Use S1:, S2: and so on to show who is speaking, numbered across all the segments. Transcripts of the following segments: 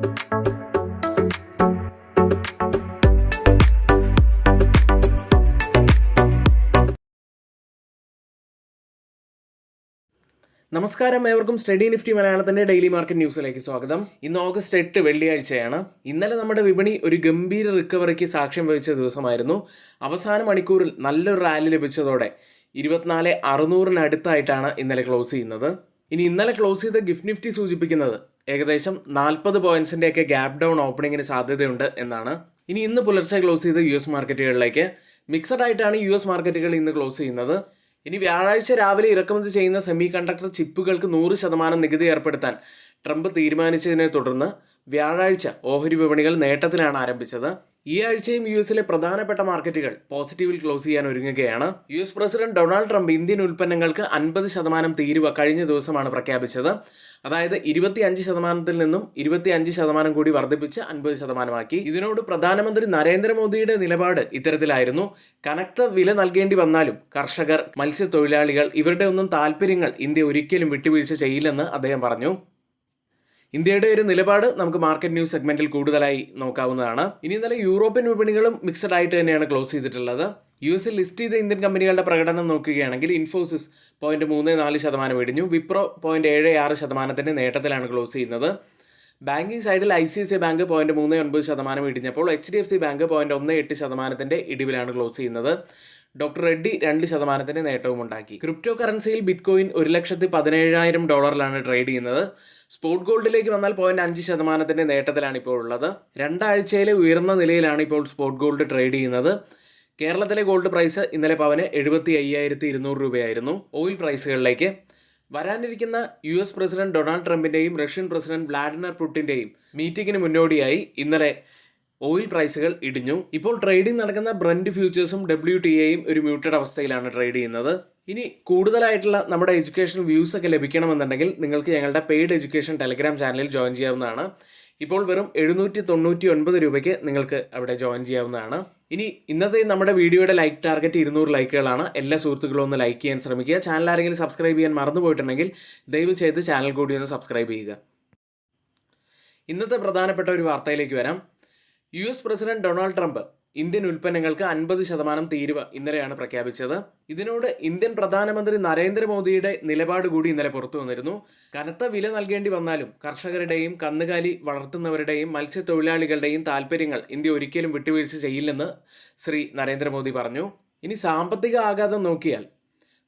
S1: നമസ്കാരം ഏവർക്കും study Nifty മലയാളത്തിന്റെ ഡെയിലി മാർക്കറ്റ് ന്യൂസിലേക്ക് സ്വാഗതം. ഇന്ന് ഓഗസ്റ്റ് എട്ട് വെള്ളിയാഴ്ചയാണ്. ഇന്നലെ നമ്മുടെ വിപണി ഒരു ഗംഭീര റിക്കവറിക്ക് സാക്ഷ്യം വഹിച്ച ദിവസമായിരുന്നു. അവസാന മണിക്കൂറിൽ നല്ലൊരു റാലി ലഭിച്ചതോടെ ഇരുപത്തിനാല് അറുന്നൂറിനടുത്തായിട്ടാണ് ഇന്നലെ ക്ലോസ് ചെയ്യുന്നത്. ഇനി ഇന്നലെ ക്ലോസ് ചെയ്ത ഗിഫ്റ്റ് നിഫ്റ്റി സൂചിപ്പിക്കുന്നത് ഏകദേശം നാൽപ്പത് പോയിന്റ്സിന്റെയൊക്കെ ഗ്യാപ് ഡൗൺ ഓപ്പണിങ്ങിന് സാധ്യതയുണ്ട് എന്നാണ്. ഇനി ഇന്ന് പുലർച്ചെ ക്ലോസ് ചെയ്ത യു എസ് മാർക്കറ്റുകളിലേക്ക്. മിക്സഡ് ആയിട്ടാണ് യു എസ് മാർക്കറ്റുകൾ ഇന്ന് ക്ലോസ് ചെയ്യുന്നത്. ഇനി വ്യാഴാഴ്ച രാവിലെ ഇറക്കുമതി ചെയ്യുന്ന സെമി കണ്ടക്ടർ ചിപ്പുകൾക്ക് നൂറ് ശതമാനം നികുതി ഏർപ്പെടുത്താൻ ട്രംപ് തീരുമാനിച്ചതിനെ തുടർന്ന് വ്യാഴാഴ്ച ഓഹരി വിപണികൾ നേട്ടത്തിലാണ് ആരംഭിച്ചത്. ഈ ആഴ്ചയും യു എസിലെ പ്രധാനപ്പെട്ട മാർക്കറ്റുകൾ പോസിറ്റീവിൽ ക്ലോസ് ചെയ്യാൻ ഒരുങ്ങുകയാണ്. U S president Donald Trump Indian ഉൽപ്പന്നങ്ങൾക്ക് അൻപത് ശതമാനം തീരുവ കഴിഞ്ഞ ദിവസമാണ് പ്രഖ്യാപിച്ചത്. അതായത് ഇരുപത്തി അഞ്ച് ശതമാനത്തിൽ നിന്നും ഇരുപത്തി അഞ്ച് ശതമാനം കൂടി വർദ്ധിപ്പിച്ച് അൻപത് ശതമാനമാക്കി. ഇതിനോട് പ്രധാനമന്ത്രി നരേന്ദ്രമോദിയുടെ നിലപാട് ഇത്തരത്തിലായിരുന്നു. കനത്ത വില നൽകേണ്ടി വന്നാലും കർഷകർ മത്സ്യത്തൊഴിലാളികൾ ഇവരുടെ ഒന്നും താല്പര്യങ്ങൾ ഇന്ത്യ ഒരിക്കലും വിട്ടുവീഴ്ച ചെയ്യില്ലെന്ന് അദ്ദേഹം പറഞ്ഞു. ഇന്ത്യയുടെ ഒരു നിലപാട് നമുക്ക് മാർക്കറ്റ് ന്യൂസ് സെഗ്മെന്റിൽ കൂടുതലായി നോക്കാവുന്നതാണ്. ഇനി ഇന്നലെ യൂറോപ്യൻ വിപണികളും മിക്സഡ് ആയിട്ട് തന്നെയാണ് ക്ലോസ് ചെയ്തിട്ടുള്ളത്. യു എസിൽ ലിസ്റ്റ് ചെയ്ത ഇന്ത്യൻ കമ്പനികളുടെ പ്രകടനം നോക്കുകയാണെങ്കിൽ ഇൻഫോസിസ് പോയിന്റ് മൂന്ന് നാല് ശതമാനം ഇടിഞ്ഞു. വിപ്രോ പോയിന്റ് ഏഴ് ആറ് ശതമാനത്തിന്റെ നേട്ടത്തിലാണ് ക്ലോസ് ചെയ്യുന്നത്. ബാങ്കിങ് സൈഡിൽ I C C bank point മൂന്ന് ഒൻപത് ശതമാനം ഇടിഞ്ഞപ്പോൾ H D F C bank point ഒന്ന് എട്ട് ശതമാനത്തിന്റെ ഇടിവിലാണ് ക്ലോസ് ചെയ്യുന്നത്. ഡോക്ടർ റെഡ്ഡി രണ്ട് ശതമാനത്തിന്റെ നേട്ടവും ഉണ്ടാക്കി. ക്രിപ്റ്റോ കറൻസിയിൽ ബിറ്റ്കോയിൻ ഒരു ലക്ഷത്തി പതിനേഴായിരം ഡോളറിലാണ് ട്രേഡ് ചെയ്യുന്നത്. സ്പോട്ട് ഗോൾഡിലേക്ക് വന്നാൽ പോയിന്റ് അഞ്ച് ശതമാനത്തിന്റെ നേട്ടത്തിലാണ് ഇപ്പോൾ ഉള്ളത്. രണ്ടാഴ്ചയിലെ ഉയർന്ന നിലയിലാണ് ഇപ്പോൾ സ്പോട്ട് ഗോൾഡ് ട്രേഡ് ചെയ്യുന്നത്. കേരളത്തിലെ ഗോൾഡ് പ്രൈസ് ഇന്നലെ പവന് എഴുപത്തി അയ്യായിരത്തി ഇരുന്നൂറ് രൂപയായിരുന്നു ഓയിൽ പ്രൈസുകളിലേക്ക് വരാനിരിക്കുന്ന യു എസ് പ്രസിഡന്റ് ഡൊണാൾഡ് ട്രംപിന്റെയും റഷ്യൻ പ്രസിഡന്റ് വ്ളാഡിമിർ പുടിന്റെയും മീറ്റിംഗിന് മുന്നോടിയായി ഇന്നലെ ഓയിൽ പ്രൈസുകൾ ഇടിഞ്ഞു. ഇപ്പോൾ ട്രേഡിംഗ് നടക്കുന്ന ബ്രണ്ട് ഫ്യൂച്ചേഴ്സും ഡബ്ല്യു ടി എയും ഒരു മ്യൂട്ടഡ് അവസ്ഥയിലാണ് ട്രേഡ് ചെയ്യുന്നത്. ഇനി കൂടുതലായിട്ടുള്ള നമ്മുടെ എഡ്യൂക്കേഷൻ വ്യൂസ് ഒക്കെ ലഭിക്കണമെന്നുണ്ടെങ്കിൽ നിങ്ങൾക്ക് ഞങ്ങളുടെ പെയ്ഡ് എഡ്യൂക്കേഷൻ ടെലിഗ്രാം ചാനലിൽ ജോയിൻ ചെയ്യാവുന്നതാണ്. ഇപ്പോൾ വെറും എഴുന്നൂറ്റി തൊണ്ണൂറ്റി ഒൻപത് രൂപയ്ക്ക് നിങ്ങൾക്ക് അവിടെ ജോയിൻ ചെയ്യാവുന്നതാണ്. ഇനി ഇന്നത്തെ നമ്മുടെ വീഡിയോയുടെ ലൈക്ക് ടാർഗറ്റ് ഇരുന്നൂറ് ലൈക്കുകളാണ് എല്ലാ സുഹൃത്തുക്കളും ഒന്ന് ലൈക്ക് ചെയ്യാൻ ശ്രമിക്കുക. ചാനൽ ആരെങ്കിലും സബ്സ്ക്രൈബ് ചെയ്യാൻ മറന്നു പോയിട്ടുണ്ടെങ്കിൽ ദയവ് ചെയ്ത് ചാനൽ കൂടി ഒന്ന് സബ്സ്ക്രൈബ് ചെയ്യുക. ഇന്നത്തെ പ്രധാനപ്പെട്ട ഒരു വാർത്തയിലേക്ക് വരാം. U S president Donald Trump Indian ഉൽപ്പന്നങ്ങൾക്ക് അൻപത് ശതമാനം തീരുവ ഇന്നലെയാണ് പ്രഖ്യാപിച്ചത്. ഇതിനോട് ഇന്ത്യൻ പ്രധാനമന്ത്രി നരേന്ദ്രമോദിയുടെ നിലപാട് കൂടി ഇന്നലെ പുറത്തു വന്നിരുന്നു. കനത്ത വില നൽകേണ്ടി വന്നാലും കർഷകരുടെയും കന്നുകാലി വളർത്തുന്നവരുടെയും മത്സ്യത്തൊഴിലാളികളുടെയും താല്പര്യങ്ങൾ ഇന്ത്യ ഒരിക്കലും വിട്ടുവീഴ്ച ചെയ്യില്ലെന്ന് ശ്രീ നരേന്ദ്രമോദി പറഞ്ഞു. ഇനി സാമ്പത്തിക ആഘാതം നോക്കിയാൽ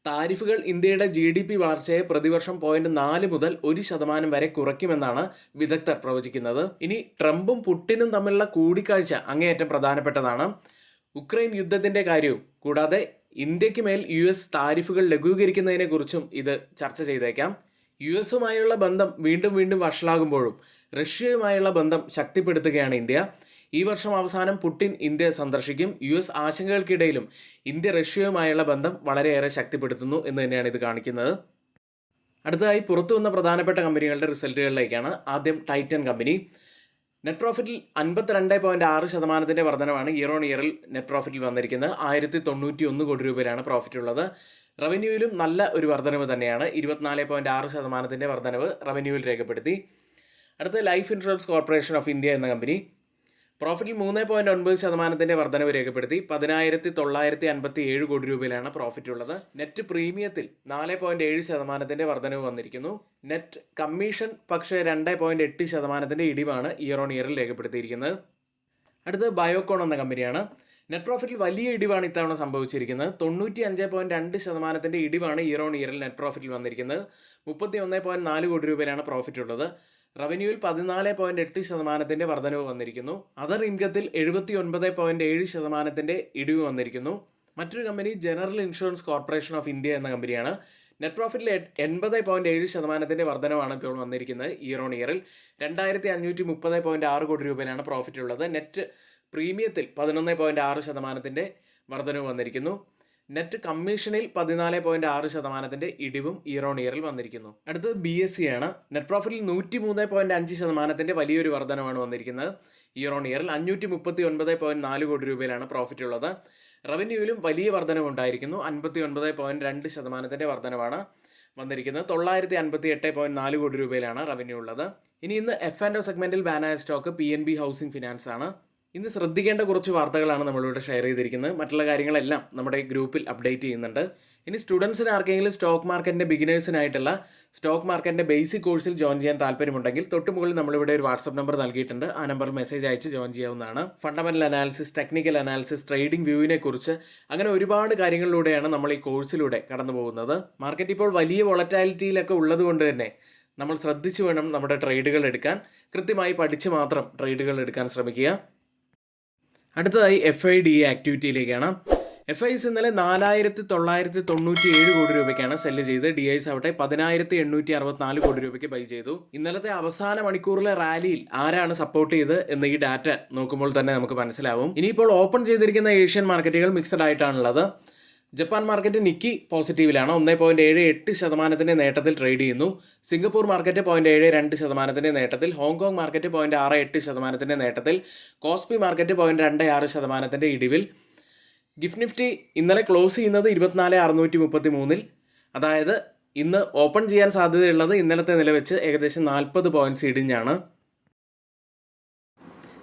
S1: താരിഫുകൾ ഇന്ത്യയുടെ ജി ഡി പി വളർച്ചയെ പ്രതിവർഷം പോയിന്റ് നാല് മുതൽ ഒരു ശതമാനം വരെ കുറയ്ക്കുമെന്നാണ് വിദഗ്ധർ പ്രവചിക്കുന്നത്. ഇനി ട്രംപും പുട്ടിനും തമ്മിലുള്ള കൂടിക്കാഴ്ച അങ്ങേയറ്റം പ്രധാനപ്പെട്ടതാണ്. ഉക്രൈൻ യുദ്ധത്തിന്റെ കാര്യവും കൂടാതെ ഇന്ത്യയ്ക്ക് മേൽ യു എസ് താരിഫുകൾ ലഘൂകരിക്കുന്നതിനെ കുറിച്ചും ഇത് ചർച്ച ചെയ്തേക്കാം. യു എസുമായുള്ള ബന്ധം വീണ്ടും വീണ്ടും വഷളാകുമ്പോഴും റഷ്യയുമായുള്ള ബന്ധം ശക്തിപ്പെടുത്തുകയാണ് ഇന്ത്യ. ഈ വർഷം അവസാനം പുടിൻ ഇന്ത്യ സന്ദർശിക്കും. യു എസ് ആശങ്കകൾക്കിടയിലും ഇന്ത്യ റഷ്യയുമായുള്ള ബന്ധം വളരെയേറെ ശക്തിപ്പെടുത്തുന്നു എന്ന് തന്നെയാണ് ഇത് കാണിക്കുന്നത്. അടുത്തതായി പുറത്തു വന്ന പ്രധാനപ്പെട്ട കമ്പനികളുടെ റിസൾട്ടുകളിലേക്കാണ് ആദ്യം ടൈറ്റൻ കമ്പനി. നെറ്റ് പ്രോഫിറ്റിൽ അൻപത്തിരണ്ട് പോയിന്റ് ആറ് ശതമാനത്തിന്റെ വർധനമാണ് ഇയർ ഓൺ ഇയറിൽ നെറ്റ് പ്രോഫിറ്റിൽ വന്നിരിക്കുന്നത്. ആയിരത്തി തൊണ്ണൂറ്റി ഒന്ന് കോടി രൂപയിലാണ് പ്രോഫിറ്റ് ഉള്ളത് റവന്യൂവിലും നല്ല ഒരു വർധനവ് തന്നെയാണ്. ഇരുപത്തിനാല് പോയിന്റ് ആറ് ശതമാനത്തിന്റെ വർധനവ് റവന്യൂവിൽ രേഖപ്പെടുത്തി. അടുത്ത Life Insurance Corporation of India എന്ന കമ്പനി. പ്രോഫിറ്റിൽ മൂന്ന് പോയിന്റ് ഒൻപത് ശതമാനത്തിന്റെ വർധനവ് രേഖപ്പെടുത്തി പതിനായിരത്തി തൊള്ളായിരത്തി അൻപത്തി ഏഴ് കോടി രൂപയിലാണ് പ്രോഫിറ്റ് ഉള്ളത്. നെറ്റ് പ്രീമിയത്തിൽ നാല് പോയിന്റ് ഏഴ് ശതമാനത്തിന്റെ വർധനവ് വന്നിരിക്കുന്നു. നെറ്റ് കമ്മീഷൻ പക്ഷേ രണ്ട് പോയിന്റ് എട്ട് ശതമാനത്തിന്റെ ഇടിവാണ് ഇയർ ഓൺ ഇയറിൽ രേഖപ്പെടുത്തിയിരിക്കുന്നത്. അടുത്തത് ബയോകോൺ എന്ന കമ്പനിയാണ്. നെറ്റ് പ്രോഫിറ്റിൽ വലിയ ഇടിവാണ് ഇത്തവണ സംഭവിച്ചിരിക്കുന്നത്. തൊണ്ണൂറ്റി അഞ്ച് പോയിന്റ് രണ്ട് ശതമാനത്തിന്റെ ഇടിവാണ് ഇയർ ഓൺ ഇയറിൽ നെറ്റ് പ്രോഫിറ്റിൽ വന്നിരിക്കുന്നത്. മുപ്പത്തി ഒന്ന് പോയിന്റ് നാല് കോടി രൂപയിലാണ് പ്രോഫിറ്റ് ഉള്ളത്. റവന്യൂവിൽ പതിനാല് പോയിന്റ് എട്ട് ശതമാനത്തിന്റെ വർധനവ് വന്നിരിക്കുന്നു. അതർ ഇൻകത്തിൽ എഴുപത്തി ഒൻപത് പോയിന്റ് ഏഴ് ശതമാനത്തിന്റെ ഇടിവ് വന്നിരിക്കുന്നു. മറ്റൊരു company general insurance corporation of India എന്ന കമ്പനിയാണ് നെറ്റ് പ്രോഫിറ്റിൽ എൺപത് പോയിന്റ് ഏഴ് ശതമാനത്തിന്റെ വർധനവാണ് ഇപ്പോൾ വന്നിരിക്കുന്നത് ഇയർ ഓൺ ഇയറിൽ രണ്ടായിരത്തി അഞ്ഞൂറ്റി മുപ്പത് പോയിന്റ് ആറ് കോടി രൂപയിലാണ് പ്രോഫിറ്റ് ഉള്ളത്. നെറ്റ് പ്രീമിയത്തിൽ പതിനൊന്ന് പോയിന്റ് ആറ് ശതമാനത്തിന്റെ വർധനവ് വന്നിരിക്കുന്നു. നെറ്റ് കമ്മീഷനിൽ പതിനാല് പോയിന്റ് ആറ് ശതമാനത്തിന്റെ ഇടിവും ഇയർ ഓൺ ഇയറിൽ വന്നിരിക്കുന്നു. അടുത്തത് ബി എസ് സി ആണ്. നെറ്റ് പ്രോഫിറ്റിൽ നൂറ്റി മൂന്ന് പോയിന്റ് അഞ്ച് ശതമാനത്തിന്റെ വലിയൊരു വർധനമാണ് വന്നിരിക്കുന്നത്. ഇയർ ഓൺ ഇയറിൽ അഞ്ഞൂറ്റി മുപ്പത്തി ഒൻപത് പോയിന്റ് നാല് കോടി രൂപയിലാണ് പ്രോഫിറ്റ് ഉള്ളത്. റവന്യൂവിലും വലിയ വർധനവ് ഉണ്ടായിരിക്കുന്നു. അൻപത്തി ഒൻപത് പോയിന്റ് രണ്ട് ശതമാനത്തിന്റെ വർധനമാണ് വന്നിരിക്കുന്നത്. തൊള്ളായിരത്തി അൻപത്തി എട്ട് പോയിന്റ് നാല് കോടി രൂപയിലാണ് റവന്യൂ ഉള്ളത്. ഇനി ഇന്ന് എഫ് ആൻഡ് ഒ സെഗ്മെന്റിൽ ബാനായ stock P N B housing finance ആണ്. ഇന്ന് ശ്രദ്ധിക്കേണ്ട കുറച്ച് വാർത്തകളാണ് നമ്മളിവിടെ ഷെയർ ചെയ്തിരിക്കുന്നത്. മറ്റുള്ള കാര്യങ്ങളെല്ലാം നമ്മുടെ ഗ്രൂപ്പിൽ അപ്ഡേറ്റ് ചെയ്യുന്നുണ്ട്. ഇനി സ്റ്റുഡൻസിന് ആർക്കെങ്കിലും സ്റ്റോക്ക് മാർക്കറ്റിന്റെ ബിഗിനേഴ്സിനായിട്ടുള്ള സ്റ്റോക്ക് മാർക്കറ്റിന്റെ ബേസിക് കോഴ്സിൽ ജോയിൻ ചെയ്യാൻ താല്പര്യമുണ്ടെങ്കിൽ തൊട്ട് മുകളിൽ നമ്മളിവിടെ ഒരു വാട്സപ്പ് നമ്പർ നൽകിയിട്ടുണ്ട്. ആ നമ്പറിൽ മെസ്സേജ് അയച്ച് ജോയിൻ ചെയ്യാവുന്നതാണ്. Fundamental analysis technical analysis trading വ്യൂവിനെ കുറിച്ച് അങ്ങനെ ഒരുപാട് കാര്യങ്ങളിലൂടെയാണ് നമ്മൾ ഈ കോഴ്സിലൂടെ കടന്നു പോകുന്നത്. മാർക്കറ്റ് ഇപ്പോൾ വലിയ വൊളറ്റാലിറ്റിയിലൊക്കെ ഉള്ളതുകൊണ്ട് തന്നെ നമ്മൾ ശ്രദ്ധിച്ചു വേണം നമ്മുടെ ട്രേഡുകൾ എടുക്കാൻ. കൃത്യമായി പഠിച്ച് മാത്രം ട്രേഡുകൾ എടുക്കാൻ ശ്രമിക്കുക. അടുത്തതായി എഫ് ഐ ഡി ആക്ടിവിറ്റിയിലേക്കാണ് എഫ് ഐസ് ഇന്നലെ നാലായിരത്തി തൊള്ളായിരത്തി തൊണ്ണൂറ്റി ഏഴ് കോടി രൂപയ്ക്കാണ് സെല്ല് ചെയ്ത്. ഡി ഐസ് ആവട്ടെ പതിനായിരത്തി എണ്ണൂറ്റി അറുപത്തിനാല് കോടി രൂപയ്ക്ക് ബൈ ചെയ്തു. ഇന്നലത്തെ അവസാന മണിക്കൂറിലെ റാലിയിൽ ആരാണ് സപ്പോർട്ട് ചെയ്ത് എന്ന് ഈ ഡാറ്റ നോക്കുമ്പോൾ തന്നെ നമുക്ക് മനസ്സിലാവും. ഇനിയിപ്പോൾ ഓപ്പൺ ചെയ്തിരിക്കുന്ന ഏഷ്യൻ മാർക്കറ്റുകൾ മിക്സഡ് ആയിട്ടാണുള്ളത്. ജപ്പാൻ മാർക്കറ്റ് നിക്കി പോസിറ്റീവിലാണ്. ഒന്നേ പോയിന്റ് ഏഴ് എട്ട് ശതമാനത്തിന്റെ നേട്ടത്തിൽ ട്രേഡ് ചെയ്യുന്നു. സിംഗപ്പൂർ മാർക്കറ്റ് പോയിന്റ് ഏഴ് രണ്ട് ശതമാനത്തിന്റെ നേട്ടത്തിൽ. ഹോങ്കോങ് മാർക്കറ്റ് പോയിന്റ് ആറ് എട്ട് ശതമാനത്തിന്റെ നേട്ടത്തിൽ. കോസ്പി മാർക്കറ്റ് പോയിന്റ് രണ്ട് ആറ് ശതമാനത്തിന്റെ ഇടിവിൽ. ഗിഫ്റ്റ് നിഫ്റ്റി ഇന്നലെ ക്ലോസ് ചെയ്യുന്നത് ഇരുപത്തിനാല് അറുന്നൂറ്റി മുപ്പത്തി മൂന്നിൽ അതായത് ഇന്ന് ഓപ്പൺ ചെയ്യാൻ സാധ്യതയുള്ളത് ഇന്നലത്തെ നില വെച്ച് ഏകദേശം നാൽപ്പത് പോയിന്റ്സ് ഇടിഞ്ഞാണ്.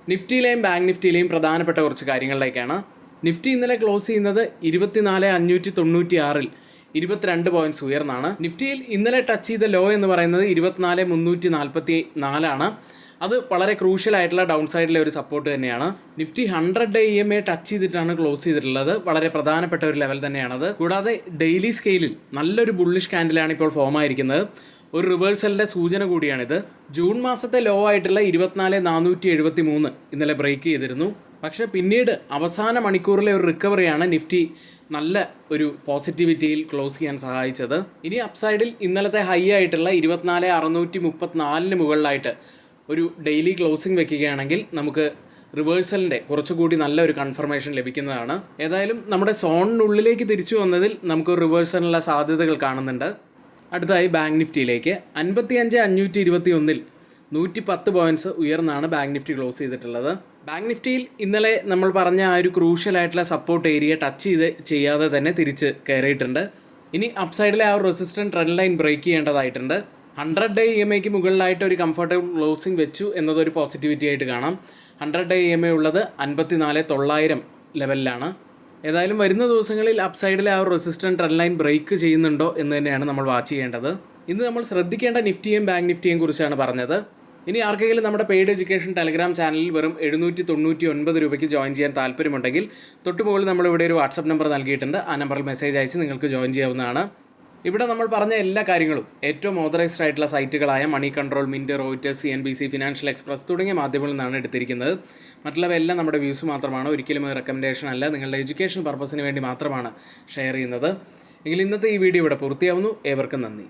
S1: നിഫ്റ്റിയിലെയും ബാങ്ക് നിഫ്റ്റിയിലെയും പ്രധാനപ്പെട്ട കുറച്ച് കാര്യങ്ങളിലേക്കാണ്. നിഫ്റ്റി ഇന്നലെ ക്ലോസ് ചെയ്യുന്നത് ഇരുപത്തിനാല് അഞ്ഞൂറ്റി തൊണ്ണൂറ്റി ആറിൽ ഇരുപത്തിരണ്ട് പോയിന്റ്സ് ഉയർന്നാണ്. നിഫ്റ്റിയിൽ ഇന്നലെ ടച്ച് ചെയ്ത ലോ എന്ന് പറയുന്നത് ഇരുപത്തിനാല് മുന്നൂറ്റി നാൽപ്പത്തി നാലാണ് അത് വളരെ ക്രൂഷ്യൽ ആയിട്ടുള്ള ഡൗൺ സൈഡിലെ ഒരു സപ്പോർട്ട് തന്നെയാണ്. Nifty hundred day E M A touch ചെയ്തിട്ടാണ് ക്ലോസ് ചെയ്തിട്ടുള്ളത്. വളരെ പ്രധാനപ്പെട്ട ഒരു ലെവൽ തന്നെയാണത്. കൂടാതെ ഡെയിലി സ്കെയിലിൽ നല്ലൊരു ബുള്ളിഷ് ക്യാൻഡിലാണ് ഇപ്പോൾ ഫോം ആയിരിക്കുന്നത്. ഒരു റിവേഴ്സലിന്റെ സൂചന കൂടിയാണിത്. ജൂൺ മാസത്തെ ലോ ആയിട്ടുള്ള ഇരുപത്തിനാല് നാനൂറ്റി എഴുപത്തി മൂന്ന് ഇന്നലെ ബ്രേക്ക് ചെയ്തിരുന്നു. പക്ഷെ പിന്നീട് അവസാന മണിക്കൂറിലെ ഒരു റിക്കവറിയാണ് നിഫ്റ്റി നല്ല ഒരു പോസിറ്റിവിറ്റിയിൽ ക്ലോസ് ചെയ്യാൻ സഹായിച്ചത്. ഇനി അപ്സൈഡിൽ ഇന്നലത്തെ ഹൈ ആയിട്ടുള്ള ഇരുപത്തിനാല് അറുന്നൂറ്റി മുപ്പത്തിനാലിന് മുകളിലായിട്ട് ഒരു ഡെയിലി ക്ലോസിംഗ് വെക്കുകയാണെങ്കിൽ നമുക്ക് റിവേഴ്സലിന്റെ കുറച്ചുകൂടി നല്ലൊരു കൺഫർമേഷൻ ലഭിക്കുന്നതാണ്. ഏതായാലും നമ്മുടെ സോണിനുള്ളിലേക്ക് തിരിച്ചു വന്നതിൽ നമുക്ക് റിവേഴ്സലിനുള്ള സാധ്യതകൾ കാണുന്നുണ്ട്. അടുത്തായി ബാങ്ക് നിഫ്റ്റിയിലേക്ക് അൻപത്തി അഞ്ച് അഞ്ഞൂറ്റി ഇരുപത്തി ഒന്നിൽ നൂറ്റി പത്ത് പോയിന്റ്സ് ഉയർന്നാണ് ബാങ്ക് നിഫ്റ്റി ക്ലോസ് ചെയ്തിട്ടുള്ളത്. ബാങ്ക് നിഫ്റ്റിയിൽ ഇന്നലെ നമ്മൾ പറഞ്ഞ ആ ഒരു ക്രൂഷ്യൽ ആയിട്ടുള്ള സപ്പോർട്ട് ഏരിയ ടച്ച് ചെയ്ത് ചെയ്യാതെ തന്നെ തിരിച്ച് കയറിയിട്ടുണ്ട് ഇനി അപ്സൈഡിലെ ആ ഒരു റെസിസ്റ്റന്റ് ട്രെൻഡ് ലൈൻ ബ്രേക്ക് ചെയ്യേണ്ടതായിട്ടുണ്ട്. ഹൺഡ്രഡ് ഡേ ഇ എം ഐക്ക് മുകളിലായിട്ട് ഒരു കംഫർട്ടബിൾ ക്ലോസിംഗ് വെച്ചു എന്നതൊരു പോസിറ്റിവിറ്റി ആയിട്ട് കാണാം. Hundred day E M I ഉള്ളത് അൻപത്തിനാല് തൊള്ളായിരം ലെവലിലാണ് ഏതായാലും വരുന്ന ദിവസങ്ങളിൽ അപ്സൈഡിലെ ആ ഒരു റെസിസ്റ്റന്റ് ട്രെൻഡ് ലൈൻ ബ്രേക്ക് ചെയ്യുന്നുണ്ടോ എന്ന് തന്നെയാണ് നമ്മൾ വാച്ച് ചെയ്യേണ്ടത്. ഇന്ന് നമ്മൾ ശ്രദ്ധിക്കേണ്ട നിഫ്റ്റിയും ബാങ്ക് നിഫ്റ്റിയെയും കുറിച്ചാണ് പറഞ്ഞത്. ഇനി ആർക്കെങ്കിലും നമ്മുടെ പെയ്ഡ് എഡ്യൂക്കേഷൻ ടെലഗ്രാം ചാനലിൽ വെറും എഴുന്നൂറ്റി തൊണ്ണൂറ്റി ഒൻപത് രൂപയ്ക്ക് ജോയിൻ ചെയ്യാൻ താല്പര്യമുണ്ടെങ്കിൽ തൊട്ട് മുകളിൽ നമ്മളിവിടെ ഒരു വാട്സപ്പ് നമ്പർ നൽകിയിട്ടുണ്ട്. ആ നമ്പറിൽ മെസ്സേജ് അയച്ച് നിങ്ങൾക്ക് ജോയിൻ ചെയ്യാവുന്നതാണ്. ഇവിടെ നമ്മൾ പറഞ്ഞ എല്ലാ കാര്യങ്ങളും ഏറ്റവും ഓതറൈസ്ഡ് ആയിട്ടുള്ള സൈറ്റുകളായ Money Control Mint Reuters C N B C Financial Express തുടങ്ങിയ മാധ്യമങ്ങളിൽ നിന്നാണ് എടുത്തിരിക്കുന്നത്. മറ്റുള്ളവയെല്ലാം നമ്മുടെ വ്യൂസ് മാത്രമാണ് ഒരിക്കലും റെക്കമെൻഡേഷൻ അല്ല. നിങ്ങളുടെ എഡ്യൂക്കേഷൻ പർപ്പസിന് വേണ്ടി മാത്രമാണ് ഷെയർ ചെയ്യുന്നത്. എങ്കിൽ ഇന്നത്തെ ഈ വീഡിയോ ഇവിടെ പൂർത്തിയാവുന്നു. ഏവർക്കും നന്ദി.